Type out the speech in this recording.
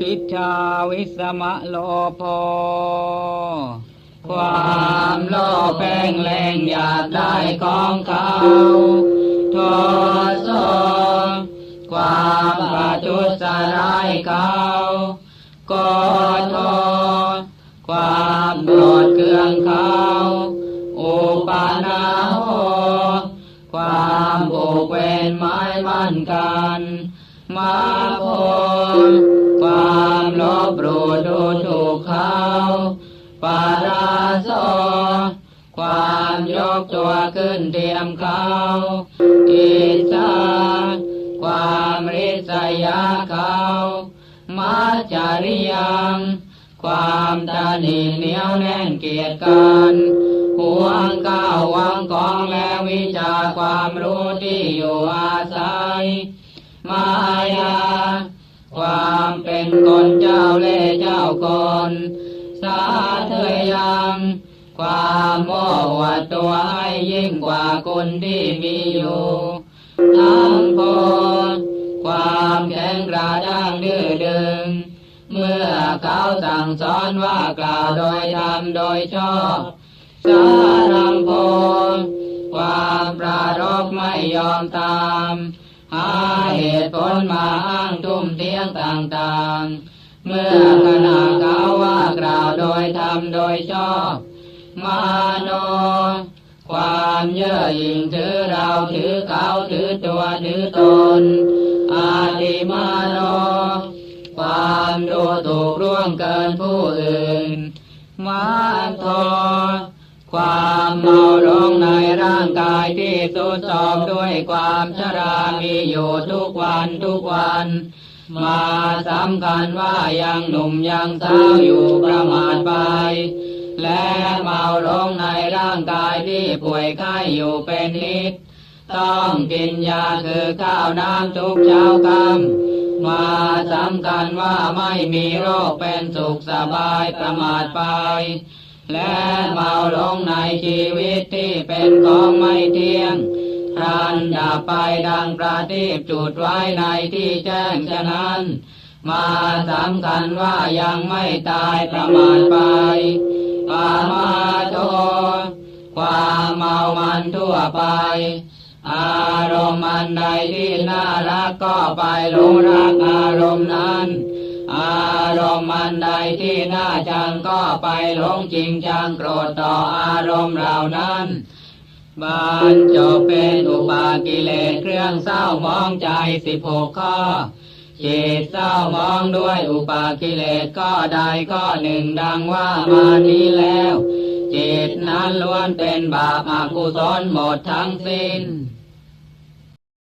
ปิชชาวิสมะโลภความโลภแป้งแรงอยากได้ของเขาโทโสความประทุษร้ายเขากโทความโกรธเคืองเขาอุปานาโหความผูกเวรไม้มั่นกัน มาพค โสความยกตัวขึ้นเทียมเขาอิจาความริษยาเขามาจาริยังความตาหนีเหนียวแน่นเกียรติกันห่วงก้าวหวังกองและวิชาความรู้ที่อยู่อาศัย มายา ความเป็นคนเจ้าเล่เจ้าคน สาเธอยังความโม้อวดตัวให้ยิ่งกว่าคนที่มีอยู่ ทั้งปวงความแข็งกระด้างดื้อดึง เมื่อเขาสั่งสอนว่ากล่าวโดยธรรมโดยชอบสารัมโพความปรารบไม่ยอมตาม หาเหตุผลมาอ้างทุ่มเทียงต่างๆ เมื่อขณะเขาว่ากล่าวโดยธรรมโดยชอบมาโน ความเย่อหยิ่งถือเราถือเขาถือตัวถือตน อาดิมาโน ความดูถูกร่วงเกินผู้อื่น มาโทความเมาหลงในร่างกายที่สุดสอบด้วยความชรามีอยู่ทุกวันทุกวัน มาสำคัญว่ายังหนุ่มยังสาวอยู่ประมาทไป และเมาหลงในร่างกายที่ป่วยไข้อยู่เป็นนิด ต้องกินยาคือข้าวน้ำทุกเช้ากำมาสำคัญว่าไม่มีโรคเป็นสุขสบายประมาทไป และเมาหลงในชีวิตที่เป็นของไม่เที่ยง พรันดับไปดังประทีปจุดไว้ในที่แจ้งฉะนั้น มาสำคัญว่ายังไม่ตายประมาทไปปามาโทความเมามันทั่วไป อารมณ์อันใดที่น่ารักก็ไปหลงรักอารมณ์นั้น อารมณ์อันใดที่น่าชังก็ไปหลงจริงจังโกรธต่ออารมณ์เหล่านั้น บานจบเป็นอุปากิเลสเครื่องเศร้ามองใจสิบหกข้อจิตเศร้ามองด้วยอุปากิเลสก็ใดก็หนึ่งดังว่ามานี้แล้ว จิตนั้นล้วนเป็นบาปอกุศลหมดทั้งสิ้น